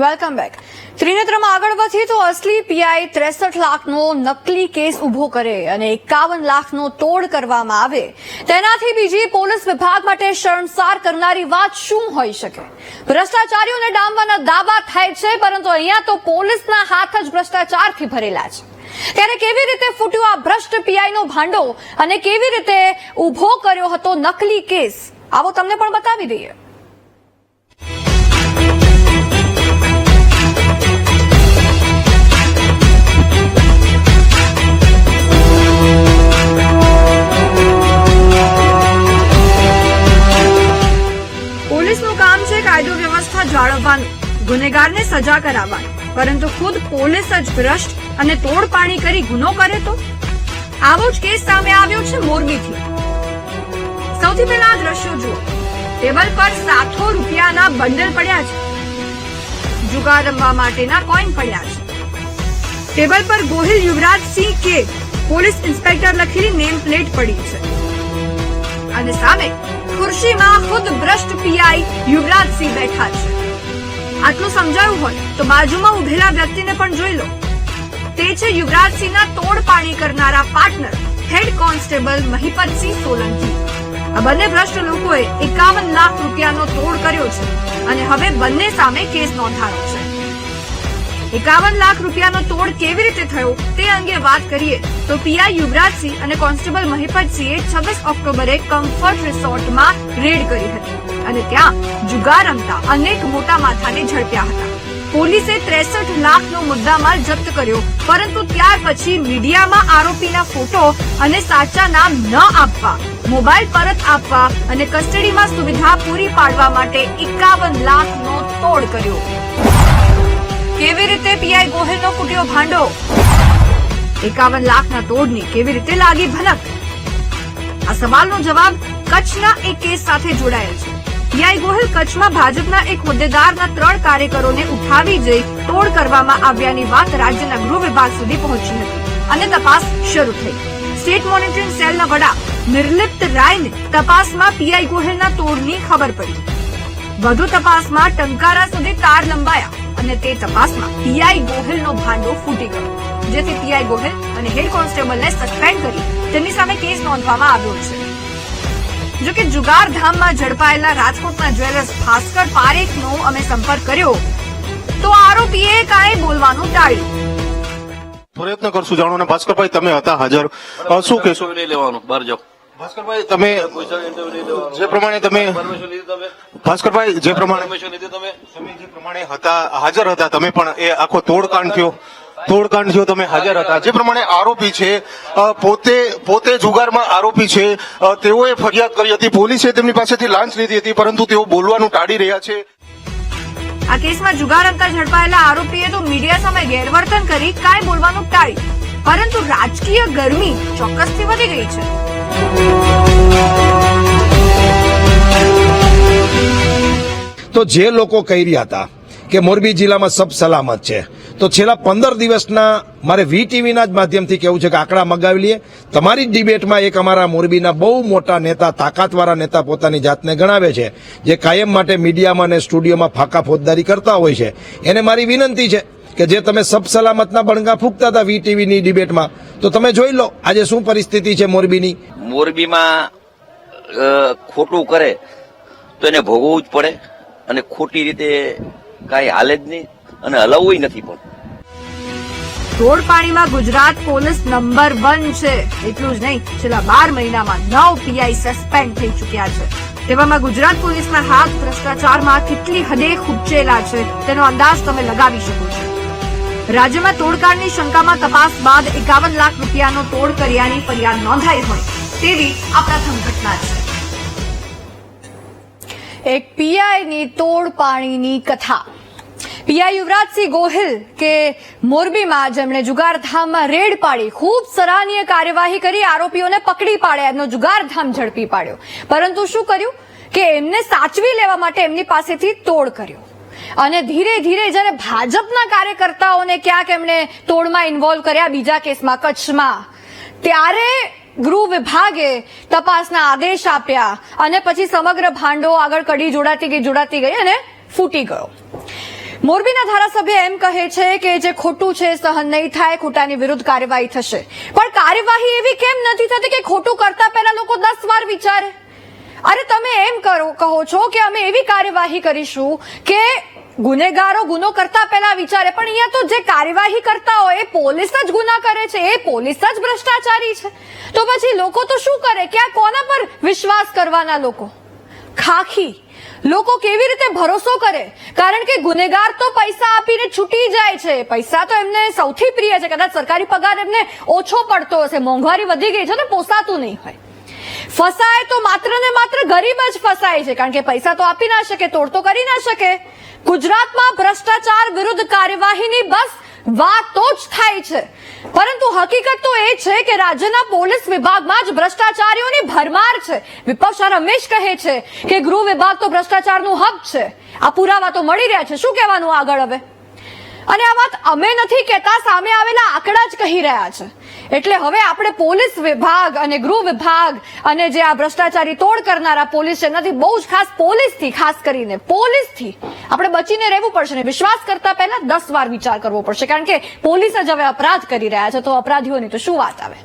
Welcome back ત્રિનેત્રમાં આગળ વધી તો અસલી પીઆઈ ત્રેસઠ લાખનો નકલી કેસ ઊભો કરે અને એકાવન લાખનો તોડ કરવામાં આવે. તેનાથી બીજી પોલીસ વિભાગ માટે શરણસાર કરનારી વાત શું હોઈ શકે? ભ્રષ્ટાચારીઓને ડામવાના દાવા થાય છે, પરંતુ અહીંયા તો પોલીસના હાથ જ ભ્રષ્ટાચારથી ભરેલા છે. ત્યારે કેવી રીતે ફૂટ્યો આ ભ્રષ્ટ પીઆઈનો ભાંડો અને કેવી રીતે ઊભો કર્યો હતો નકલી કેસ? આવો તમને પણ બતાવી દઈએ. ગુનેગારને સજા કરાવવા પરંતુ ખુદ પોલીસ જ ભ્રષ્ટ અને તોડપાણી કરી ગુનો કરે તો? આવો જ કેસ સામે આવ્યો છે મોરબીથી. સૌથી પહેલા આ દ્રશ્યો જુઓ. ટેબલ પર સાતસો રૂપિયાના બંડલ પડ્યા છે. જુગાર રમવા માટેના કોઈન પડ્યા છે. ટેબલ પર ગોહિલ યુવરાજસિંહ કે પોલીસ ઇન્સ્પેક્ટર લખેલી નેમ પ્લેટ પડી છે. અને સામે ખુરશીમાં ખુદ ભ્રષ્ટ પીઆઈ યુવરાજસિંહ બેઠા છે. આટલું સમજાયું હોય તો બાજુમાં ઉભેલા વ્યક્તિને પણ જોઈ લો. તે છે યુવરાજસિંહના તોડ પાણી કરનારા partner, head constable Mahipatsinh Solanki. આ બંને ભ્રષ્ટ લોકોએ એકાવન લાખ રૂપિયાનો તોડ કર્યો છે અને હવે બંને સામે કેસ નોંધાયો છે. એકાવન લાખ રૂપિયાનો તોડ કેવી રીતે થયો તે અંગે વાત કરીએ તો પીઆઈ યુવરાજસિંહ અને કોન્સ્ટેબલ મહિપતસિંહે છવ્વીસ ઓક્ટોબરે કમ્ફર્ટ રિસોર્ટમાં રેડ કરી હતી અને ત્યાં જુગાર રમતા અનેક મોટા માથાને ઝડપ્યા હતા. પોલીસે ત્રેસઠ લાખનો મુદ્દામાલ જપ્ત કર્યો, પરંતુ ત્યાર પછી મીડિયામાં આરોપીના ફોટો અને સાચા નામ ન આપવા, મોબાઈલ પરત આપવા અને કસ્ટડીમાં સુવિધા પૂરી પાડવા માટે એકાવન લાખનો તોડ કર્યો. કેવી રીતે પીઆઈ ગોહિલનો ફૂટ્યો ભાંડો? એકાવન લાખના તોડની કેવી રીતે લાગી ભનક આ સવાલનો જવાબ કચ્છના એક કેસ સાથે જોડાયેલ છે. પીઆઈ ગોહિલ કચ્છમાં ભાજપના એક હોદ્દેદારના ત્રણ કાર્યકરોને ઉઠાવી જઈ તોડ કરવામાં આવ્યાની વાત રાજ્યના ગૃહ વિભાગ સુધી પહોંચી હતી અને તપાસ શરૂ થઈ. સ્ટેટ મોનિટરિંગ સેલના વડા નિર્લિપ્ત રાયને તપાસમાં પીઆઈ ગોહિલના તોડની ખબર પડી. વધુ તપાસમાં ટંકારા સુધી તાર લંબાયા. અને તે તપાસમાં પીઆઈ ગોહિલનો ભાંડો ફૂટી ગયો. જેથી પીઆઈ ગોહિલ અને હેડ કોન્સ્ટેબલને સસ્પેન્ડ કરી તેમની સામે કેસ નોંધવામાં આવ્યો છે. જોકે જુગાર ધામમાં ઝડપાયેલા રાજકોટના જ્વેલર્સ ભાસ્કર પારેખનો અમે સંપર્ક કર્યો તો આરોપીએ કાંઈ બોલવાનું ટાળ્યું. પ્રયત્ન કરશું જાણવાના ભાસ્કરભાઈ તમે હતા હાજર. શું કહેશો? લેવાનું બહાર જાઓ. ભાસ્કરભાઈ તમે જે પ્રમાણે તમે ભાસ્કરભાઈ જે પ્રમાણે તમે. તમે જે પ્રમાણે હતા હાજર હતા તમે પણ એ આખો તોડકાંડ થયો. તોડકાંડ થયો તમે હાજર હતા. જે પ્રમાણે આરોપી છે પોતે પોતે જુગારમાં આરોપી છે તેઓએ ફરિયાદ કરી હતી. પોલીસે તેમની પાસેથી લાંચ લીધી હતી પરંતુ તેઓ બોલવાનું ટાળી રહ્યા છે. આ કેસમાં જુગાર અંતર ઝડપાયેલા આરોપીએ તો મીડિયા સામે ગેરવર્તન કરી કાંઈ બોલવાનું ટાળ્યું પરંતુ રાજકીય ગરમી ચોક્કસથી વધી ગઈ છે. તો જે લોકો કહી રહ્યા હતા કે મોરબી જિલ્લામાં સબ સલામત છે, તો છેલ્લા પંદર દિવસના મારે વી ટીવીના જ માધ્યમથી કેવું છે કે આંકડા મગાવી લઈએ. તમારી જ ડિબેટમાં એક અમારા મોરબીના બહુ મોટા નેતા, તાકાતવાળા નેતા પોતાની જાતને ગણાવે છે, જે કાયમ માટે મીડિયામાં અને સ્ટુડિયોમાં ફાકા ફોજદારી કરતા હોય છે. એને મારી વિનંતી છે કે જે તમે સબ સલામતના બણગા ફૂંકતા હતા વી ટીવીની ડિબેટમાં, તો તમે જોઈ લો આજે શું પરિસ્થિતિ છે મોરબીની. મોરબીમાં ખોટું કરે તો એને ભોગવવું જ પડે. અને ખોટી રીતે કાંઈ હાલે જ નહીં અને હલાવવું નથી પણ. ધોળ પાણીમાં ગુજરાત પોલીસ નંબર વન છે. એટલું જ નહીં, છેલ્લા બાર મહિનામાં નવ પીઆઈ સસ્પેન્ડ થઈ ચુક્યા છે. તેવામાં ગુજરાત પોલીસના હાથ ભ્રષ્ટાચારમાં કેટલી હદે ખૂબચેલા છે, તેનો અંદાજ તમે લગાવી શકો છો. રાજ્યમાં તોડકાંડની શંકામાં તપાસ બાદ એકાવન લાખ રૂપિયાનો તોડ કર્યાની ફરિયાદ નોંધાઈ હોય તેવી આ પ્રથમ ઘટના છે. એક પીઆઈની તોડ પાણીની કથા. પીઆઈ યુવરાજસિંહ ગોહિલ કે મોરબીમાં જેમણે જુગારધામમાં રેડ પાડી, ખૂબ સરાહનીય કાર્યવાહી કરી, આરોપીઓને પકડી પાડ્યા, એમનો જુગારધામ ઝડપી પાડ્યો. પરંતુ શું કર્યું? કે એમને સાચવી લેવા માટે એમની પાસેથી તોડ કર્યો. અને ધીરે ધીરે જ્યારે ભાજપના કાર્યકર્તાઓને ક્યાંક એમણે તોડમાં ઇન્વોલ્વ કર્યા, બીજા કેસમાં કચ્છમાં, ત્યારે ગૃહ વિભાગે તપાસના આદેશ આપ્યા અને પછી સમગ્ર ભાંડો આગળ કડી જોડાતી ગઈ જોડાતી ગઈ અને ફૂટી ગયો. મોરબીના ધારાસભ્ય એમ કહે છે કે જે ખોટું છે સહન નહીં થાય, ખોટાની વિરુદ્ધ કાર્યવાહી થશે. પણ કાર્યવાહી એવી કેમ નથી થતી કે ખોટું કરતા પહેલા લોકો દસ વાર વિચારે? અરે તમે એમ કરો, કહો છો કે અમે એવી કાર્યવાહી કરીશું કે ગુનેગારો ગુનો કરતા પહેલા વિચારે, પણ અહીંયા તો જે કાર્યવાહી કરતા હોય, એ પોલીસ જ ગુના કરે છે, એ પોલીસ જ ભ્રષ્ટાચારી છે. તો પછી લોકો તો શું કરે? કે આ કોના પર વિશ્વાસ કરવાના લોકો? ખાખી. લોકો કેવી રીતે ભરોસો કરે? કારણ કે ગુનેગાર તો પૈસા આપીને છૂટી જાય છે. પૈસા તો એમને સૌથી પ્રિય છે. કદાચ સરકારી પગાર એમને ઓછો પડતો હશે. મોંઘવારી વધી ગઈ છે ને પોસાતું નહીં હોય. ફસાય તો માત્ર ને માત્ર ગરીબ જ ફસાય છે, કારણ કે પૈસા તો આપી ના શકે તોડ તો કરી ના શકે. ગુજરાતમાં ભ્રષ્ટાચાર વિરુદ્ધ કાર્યવાહીની બસ વાતો જ થાય છે. પરંતુ હકીકત તો એ છે કે રાજ્યના પોલીસ વિભાગમાં જ ભ્રષ્ટાચારીઓની ભરમાર છે. વિપક્ષ રમેશ કહે છે કે ગૃહ વિભાગ તો ભ્રષ્ટાચારનું હબ છે. આ પુરાવા તો મળી રહ્યા છે. શું કહેવાનું આગળ હવે? અને આ વાત અમે નથી કહેતા, સામે આવેલા આંકડા જ કહી રહ્યા છે. એટલે હવે આપણે પોલીસ વિભાગ અને ગૃહ વિભાગ અને જે આ ભ્રષ્ટાચારી તોડ કરનારા પોલીસ છે, એનાથી બહુ જ ખાસ પોલીસથી, ખાસ કરીને પોલીસથી આપણે બચીને રહેવું પડશે ને વિશ્વાસ કરતા પહેલા દસ વાર વિચાર કરવો પડશે. કારણ કે પોલીસ જ હવે અપરાધ કરી રહ્યા છે, તો અપરાધીઓની તો શું વાત આવે?